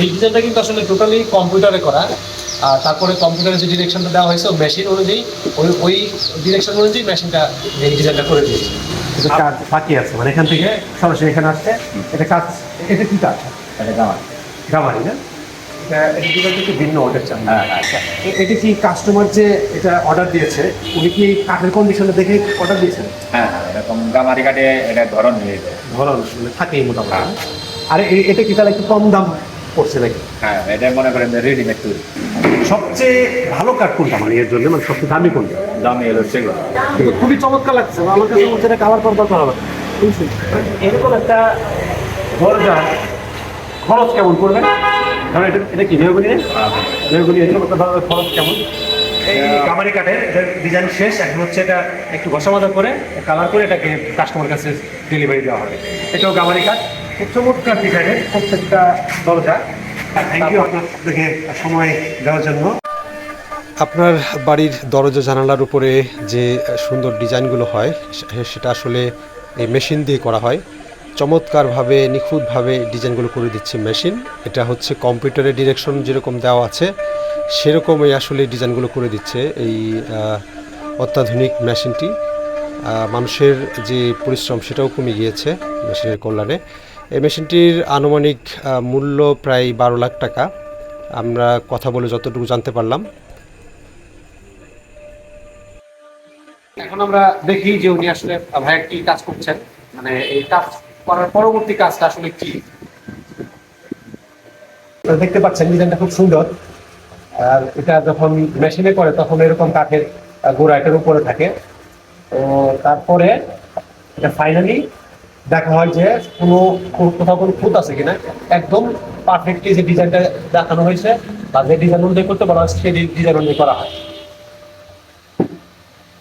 এই ডিজাইনটা কিন্তু আসলে টোটালি কম্পিউটারে করা। আর তারপরে কম্পিউটারে যে ডিরেকশনটা দেওয়া হয়েছে মেশিন অনুযায়ী ওই ওই ডিরেকশন অনুযায়ী মেশিনটা এই ডিজাইনটা করে দিয়েছে। কাজ বাকি আছে মানে এখান থেকে সরাসরি এখানে আসছে। এটা কাজ এটা কি কাজ? এটা গামার। গামারি না? এটা একটু ভিন্ন অর্ডার চান হ্যাঁ হ্যাঁ এটা কি কাস্টমার যে এটা অর্ডার দিয়েছে উনি কি কাঠের কন্ডিশনে দেখে অর্ডার দিয়েছেন? হ্যাঁ হ্যাঁ এরকম গামারি কাটে এটা ধরন নিয়ে যায়। ধরন মানে থাকেই মোটামুটি। আর এটা কি তাহলে একটু কম দাম? পড়ছে নাকি? হ্যাঁ এটা মনে করেন রেডিমেড তৈরি। সবচেয়ে ভালো কাঠ কোনটা মানে এর জন্য মানে সবচেয়ে দামি কোনটা? দামি এলো সেগুলো। কিন্তু খুবই চমৎকার লাগছে আমার কাছে মনে হচ্ছে এটা কালার করার দরকার হবে এরকম একটা দরজা খরচ কেমন পড়বে? ধরো এটা এটা কি মেহগুনি মেহগুনি এরকম একটা ধরনের খরচ কেমন? এই কামারি কাঠের ডিজাইন শেষ এখন হচ্ছে এটা একটু ঘষা মাজা করে কালার করে এটাকে কাস্টমার কাছে ডেলিভারি দেওয়া হবে। এটাও কামারি কাঠ। চমৎকার ডিজাইনের প্রত্যেকটা দরজা। আপনার বাড়ির দরজা জানালার উপরে যে সুন্দর ডিজাইনগুলো হয় সেটা আসলে এই মেশিন দিয়ে করা হয়। চমৎকারভাবে, নিখুঁতভাবে ডিজাইনগুলো করে দিচ্ছে মেশিন। এটা হচ্ছে কম্পিউটারের ডিরেকশন যেরকম দেওয়া আছে, সেরকমই আসলে ডিজাইনগুলো করে দিচ্ছে এই অত্যাধুনিক মেশিনটি। মানুষের যে পরিশ্রম সেটাও কমে গিয়েছে মেশিনের কল্যাণে। এই মেশিনটির আনুমানিক আহ, মূল্য প্রায় বারো লাখ টাকা। আমরা কথা বলে যতটুকু জানতে পারলাম। এখন আমরা দেখি যে উনি আসলে ভাই কি কাজ করছেন? মানে এই কাজ করার পরবর্তী কাজটা আসলে কি? দেখতে পাচ্ছেন ডিজাইনটা খুব সুন্দর। আর এটা যখন মেশিনে করে তখন এরকম কাঠের গোড়া এটার উপরে থাকে। তো তারপরে এটা ফাইনালি দেখা হয় যে কোনো কোথাও কোনো খুঁত আছে কিনা একদম পারফেক্টলি যে ডিজাইনটা দেখানো হয়েছে বা যে ডিজাইন অনুযায়ী করতে বলা হয়েছে সেই ডিজাইন অনুযায়ী করা হয়।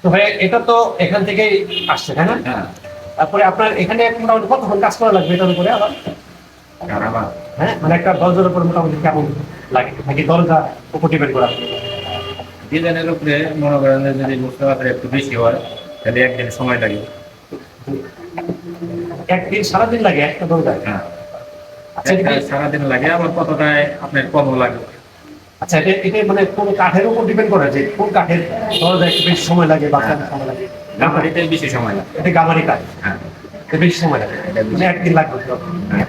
তো ভাই এটা তো এখান থেকেই আসছে তাই না? হ্যাঁ। তারপরে আপনার এখানে মোটামুটি কতক্ষণ কাজ করা লাগবে এটার উপরে আবার? হ্যাঁ মানে একটা দরজার উপর মোটামুটি কেমন লাগে? নাকি দরজা উপর ডিপেন্ড করা? ডিজাইনের উপরে মনে করেন যদি বুঝতে পারে একটু বেশি হয় তাহলে একদিন সময় লাগে। একদিন সারাদিন লাগে একটা দরজায় হ্যাঁ। আচ্ছা সারাদিন লাগে আবার কতটায় আপনার কমও লাগে? আচ্ছা এটা এটা মানে কোন কাঠের উপর ডিপেন্ড করে যে কোন কাঠের দরজা একটু বেশি সময় লাগে বা সময় লাগে? গামারিতে বেশি সময় লাগে। এটা গামারি কাঠ। হ্যাঁ। বেশি সময় লাগে। মানে একদিন লাগবে। হ্যাঁ।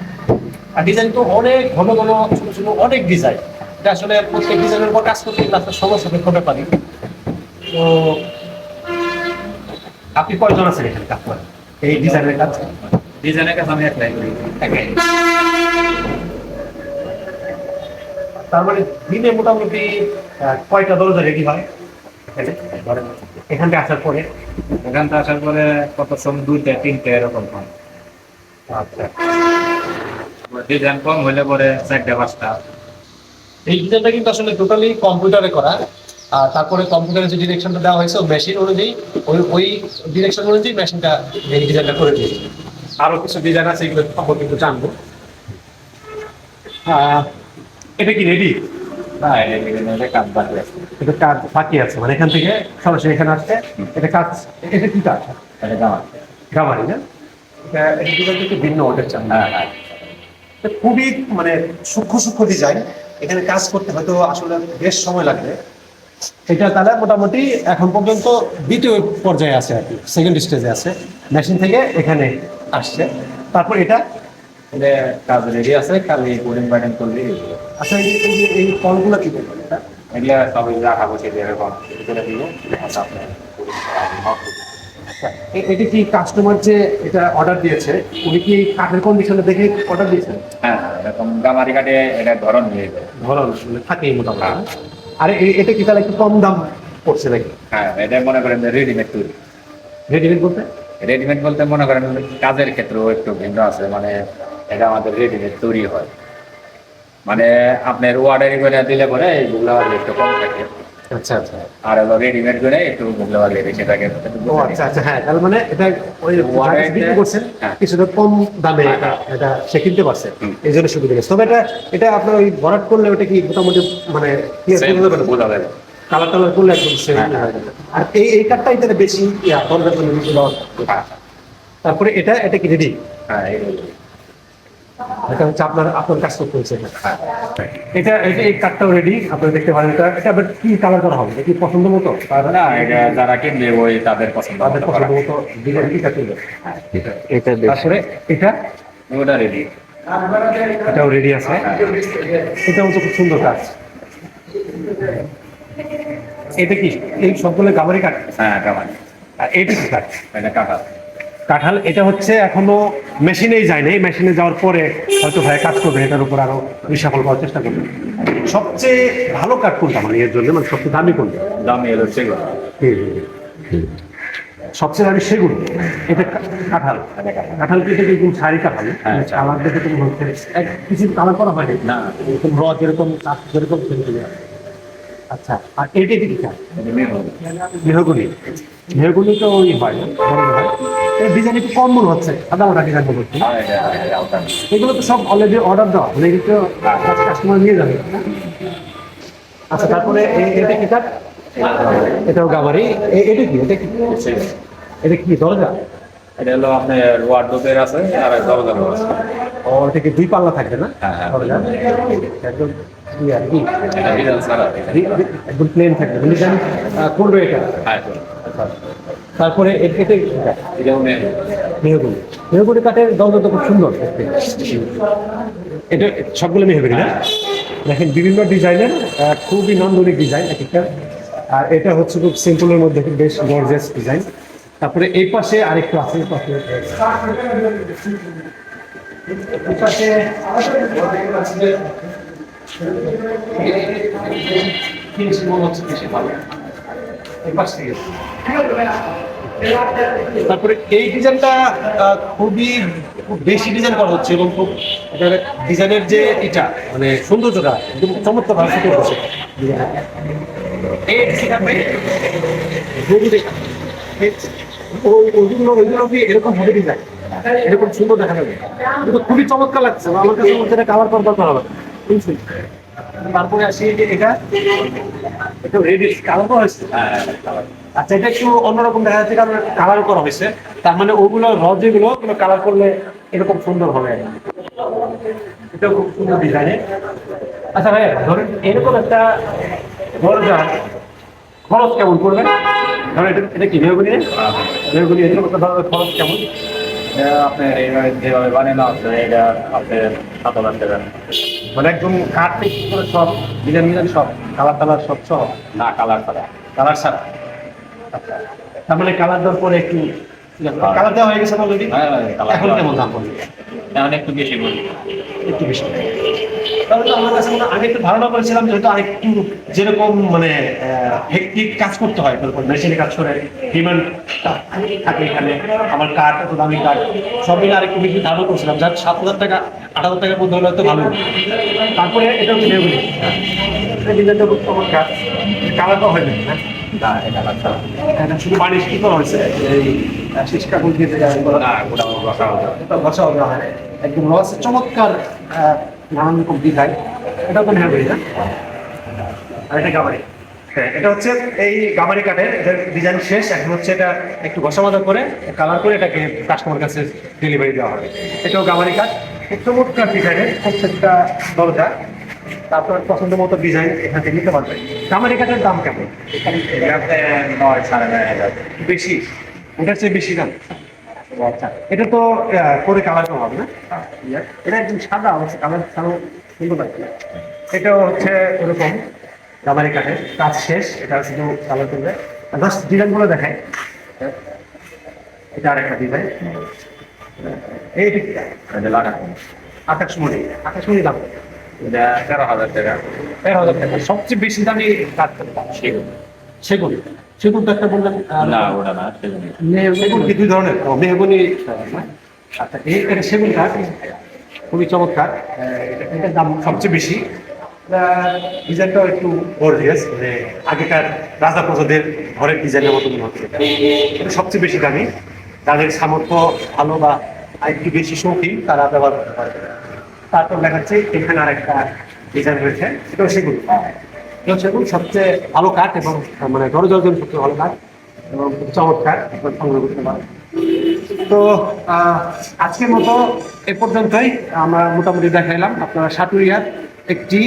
আর ডিজাইন তো অনেক ঘন ঘন ছোট ছোট অনেক ডিজাইন এটা আসলে প্রত্যেক ডিজাইনের উপর কাজ করতে গেলে আপনার সময় সাপেক্ষ ব্যাপারই। তো আপনি কয়জন আছেন এখানে কাজ করেন? এই ডিজাইনের কাজ? ডিজাইনের কাছে আমি একলাই করি। একাই। তার মানে দিনে মোটামুটি কয়টা দরজা রেডি হয়? এখানে? ধরেন, এখান থেকে আসার পরে? এখান থেকে আসার পরে কত সময় দুইটা তিনটে এরকম হয়। আচ্ছা। ডিজাইন কম হইলে পরে চারটে পাঁচটা। এই ডিজাইনটা কিন্তু আসলে টোটালি কম্পিউটারে করা। আর তারপরে কম্পিউটারে যে ডিরেকশনটা দেওয়া হয়েছে মেশিন অনুযায়ী ওই ওই ডিরেকশন অনুযায়ী মেশিনটা এই ডিজাইনটা করে দিয়েছে। আরও কিছু ডিজাইন আছে এগুলো সম্পর্কে কিন্তু জানব। এটা কি রেডি এটা কাজ বাকি আছে। কাজ বাকি আছে মানে এখান থেকে সরাসরি এখানে আসছে। এটা কাজ এটা কি কাজ? গামারি। না? এটা একটু ভিন্ন চান হ্যাঁ হ্যাঁ। খুবই মানে সূক্ষ্ম সূক্ষ্ম ডিজাইন এখানে কাজ করতে হয়তো আসলে বেশ সময় লাগবে। এটা তাহলে মোটামুটি এখন পর্যন্ত দ্বিতীয় পর্যায়ে আছে আর কি সেকেন্ড স্টেজে আছে। মেশিন থেকে এখানে আসছে। তারপর এটা কাজ রেডি আছে খালি বোর্ডিং বাইডিং করলে আচ্ছা এই যে- এই কলগুলো কি বলবেন এটা? এগুলা সবাই রাখা। বসে দিয়ে এরকম করে দিব আচ্ছা এটা কি কাস্টমার যে এটা অর্ডার দিয়েছে উনি কি কাঠের কন্ডিশনে দেখে অর্ডার দিয়েছেন? হ্যাঁ হ্যাঁ, এরকম গামারি কাটে এটা ধরন নিয়ে যায়। ধরো মানে থাকেই মোটামুটি আর এটা কি তাহলে একটু কম দাম পড়ছে নাকি? হ্যাঁ এটা মনে করেন রেডিমেড তৈরি। রেডিমেড বলতে? রেডিমেড বলতে মনে করেন কাজের ক্ষেত্রেও একটু ভিন্ন আছে মানে এটা আমাদের রেডিমেড তৈরি হয়। মানে আপনার ওয়ার্ডারি করে দিলে পরে একটু কম থাকে। আচ্ছা আচ্ছা। আর হলো রেডিমেড করে একটু গুগলাবাজি বেশি থাকে। ও আচ্ছা আচ্ছা হ্যাঁ তার মানে এটা ওই বিক্রি করছেন হ্যাঁ। কিছুটা কম দামে এটা এটা সে কিনতে পারছে। এই জন্য সুবিধা তবে এটা এটা আপনার ওই ভরাট করলে ওটা কি মোটামুটি মানে Same বোঝা যাবে কালার টালার করলে একদম সেম হ্যাঁ, হ্যাঁ। আর এই এই কাঠটাই তাহলে বেশি জন্য বেশি তারপরে এটা এটা কি রেডি হ্যাঁ এটা হচ্ছে আপনার আপনার কাজ করতে হচ্ছে এটা। এটা এই কাঠটাও রেডি আপনারা দেখতে পারেন এটা। এটা আবার কি কালার করা হবে? এটা কি পছন্দ মতো? না এটা যারা কিনবে ওই তাদের পছন্দ তাদের পছন্দ মতো ডিজাইন কি কাটবে এটা তারপরে এটা? ওটা রেডি এটাও রেডি আছে। এটা হচ্ছে খুব সুন্দর কাজ। এটা কি? এই সবগুলো গামারি কাঠ? হ্যাঁ কামান আর এটা কি কাঠ? এটা কাঁঠাল। কাঁঠাল এটা হচ্ছে এখনও মেশিনেই যায় নাই। মেশিনে যাওয়ার পরে হয়তো ভাই কাজ করবে এটার উপর আরও সফল করার চেষ্টা করবে। সবচেয়ে ভালো কাঠ কোনটা মানে এর জন্য? মানে সবচেয়ে দামি কোনটা? দামি এলো সেগুলো সবচেয়ে দামি সেগুন? এটা কাঁঠাল। কাঁঠাল কেটে কিন্তু শাড়ি কাঁঠাল? হ্যাঁ, কালার দেখে তুমি হচ্ছে এক- কিছু কালার করা হয়নি। না। এরকম র যেরকম যেরকম আচ্ছা আর এইটা কি এটা মেরুন। মেহগুনি। মেহগুনি তো ওই হয় বড় হয়। ডিজাইন একটু কম মনে হচ্ছে সাদা মোটা ডিজাইন মনে এটা এটা আউটার। এগুলো তো সব অলরেডি অর্ডার দেওয়া মানে এগুলো তো কাস্টমার নিয়ে যাবে আচ্ছা তারপরে এটা কি কাঠ এটাও গাবারি এটা কি? এটা কি। এটা কি দরজা? এটা হলো আপনার আছে আর দরজার আছে। ও এটা কি দুই পাল্লা থাকবে না? হ্যাঁ, হ্যাঁ। একদম। প্লেন থাকবে ডিজাইন করবে তারপরে। মেহগুনি। মেহগুনি কাঠের দরজা তো খুব সুন্দর দেখতে। এটা সবগুলো মেহগুনি না? দেখেন, বিভিন্ন ডিজাইনের খুবই নান্দনিক ডিজাইন এক একটা। আর এটা হচ্ছে খুব সিম্পলের মধ্যে বেশ গর্জিয়াস ডিজাইন। তারপরে এই পাশে আরেকটু আছে এই পাশে তারপরে এই ডিজাইনটা খুবই, খুব বেশি ডিজাইন করা হচ্ছে এবং খুব ডিজাইনের যে এটা মানে সৌন্দর্যটা একদম চমৎকার ভাবে ফুটে ডিজাইন এরকম সুন্দর দেখা যাবে। খুবই চমৎকার লাগছে, আমার কাছে মনে হচ্ছে এটা কালার করা দরকার হবে? তারপরে আসি যে এটা। এটা রেডি কালার করা হয়েছে? হ্যাঁ, আচ্ছা এটা একটু অন্যরকম দেখা যাচ্ছে কারণ কালার করা হয়েছে। তার মানে ওগুলো র যেগুলো ওগুলো কালার করলে এরকম সুন্দর হবে। এটা খুব সুন্দর ডিজাইনের আচ্ছা ভাই ধরেন এরকম একটা দরজা খরচ কেমন পড়বে? ধরেন এটা এটা কি মেহগুনি মেহগুনি এরকম একটা দরজার খরচ কেমন? আপনার এইভাবে যেভাবে বানানো আছে এটা আপনার সাত হাজার টাকা। মানে একদম কাঠ থেকে করে সব ডিজাইন ডিজাইন সব কালার টালার সব সব না কালার ছাড়া। কালার ছাড়া? আচ্ছা। তার মানে কালার দেওয়ার পরে একটু কালার দেওয়া হয়ে গেছে অলরেডি হ্যাঁ, হ্যাঁ, এখন কেমন। দাম পড়বে এখন একটু বেশি বলি। একটু বেশি। তাহলে তো আমার কাছে আমি একটু ধারণা করেছিলাম যেহেতু আরেকটু যেরকম মানে হেক্টিক কাজ করতে হয় মেশিনে কাজ করে ডিমান্ড থাকে এখানে আমার কাঠ এত দামি কাঠ সব মিলে আরেকটু বেশি ধারণা করছিলাম। যার সাত হাজার টাকা আট হাজার টাকার মধ্যে হলে হয়তো ভালো। তারপরে এটা হচ্ছে মেহগুলি ডিজাইনটা চমৎকার হয় না হ্যাঁ? না এটা কালার ছাড়া এটা শুধু বানিশ কি করা হয়েছে? এই শেষ কাকুল দিয়ে হয়। একদম রসের চমৎকার নানান রকম ডিজাইন এটা তো মেহগুলি না? আর এটা গাবারি হ্যাঁ এটা হচ্ছে এই গাবারি কাঠের এটার ডিজাইন শেষ। এখন হচ্ছে এটা একটু ঘষামাজা করে কালার করে এটাকে কাস্টমার কাছে ডেলিভারি দেওয়া হবে। এটাও গাবারি কাঠ চমৎকার ডিজাইনের প্রত্যেকটা দরজা। তারপর পছন্দ মতো ডিজাইন এখান থেকে নিতে পারবে গাবারি কাঠের দাম কেমন? বেশি? ওটার চেয়ে বেশি দাম। আচ্ছা এটা তো করে কালার হবে না? এটা একদম সাদা অবশ্য কালার ছাড়াও সুন্দর লাগছে এটাও হচ্ছে ওরকম গামারি কাঠের কাজ শেষ এটা শুধু কালার করবে জাস্ট ডিজাইনগুলো দেখায় এটা আরেকটা ডিজাইন? এটা আকাশমণি আকাশমণি দাম। এটা তেরো হাজার টাকা। তেরো হাজার টাকা সবচেয়ে বেশি দামি কাঠ কোনটা? সেগুন। সেগুন তো একটা বললাম আর না ওটা না সেগুন সেগুন কি দুই ধরনের? মেহগনি। আচ্ছা এটা সেগুন কাঠ? খুবই চমৎকার। এটা- এটার দাম সবচেয়ে বেশি। ডিজাইনটাও একটু গর্জিয়াস মানে আগেকার রাজা প্রজাদের ঘরের ডিজাইনের মতো মনে হচ্ছে এটা। সবচেয়ে বেশি দামি। যাদের সামর্থ্য ভালো বা একটু বেশি শৌখিন তারা ব্যবহার করতে পারে। তারপর দেখা যাচ্ছে এখানে আরেকটা ডিজাইন রয়েছে সেগুন। এটাও সেগুন সবচেয়ে ভালো কাঠ এবং মানে দরজার জন্য সবচেয়ে ভালো কাঠ এবং খুব চমৎকার সংগ্রহ করতে পারেন। তো আজকের মতো এ পর্যন্তই আমরা মোটামুটি দেখাইলাম আপনারা সাটুরিয়ার একটি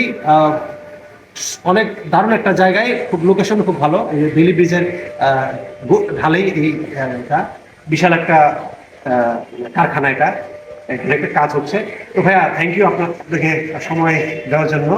অনেক দারুণ একটা জায়গায় খুব লোকেশন খুব ভালো। এই বেলি ব্রিজের ঢালেই এই এটা বিশাল একটা কারখানা এটা। এখানে একটা কাজ হচ্ছে। তো ভাইয়া থ্যাংক ইউ আপনার আপনাকে সময় দেওয়ার জন্য।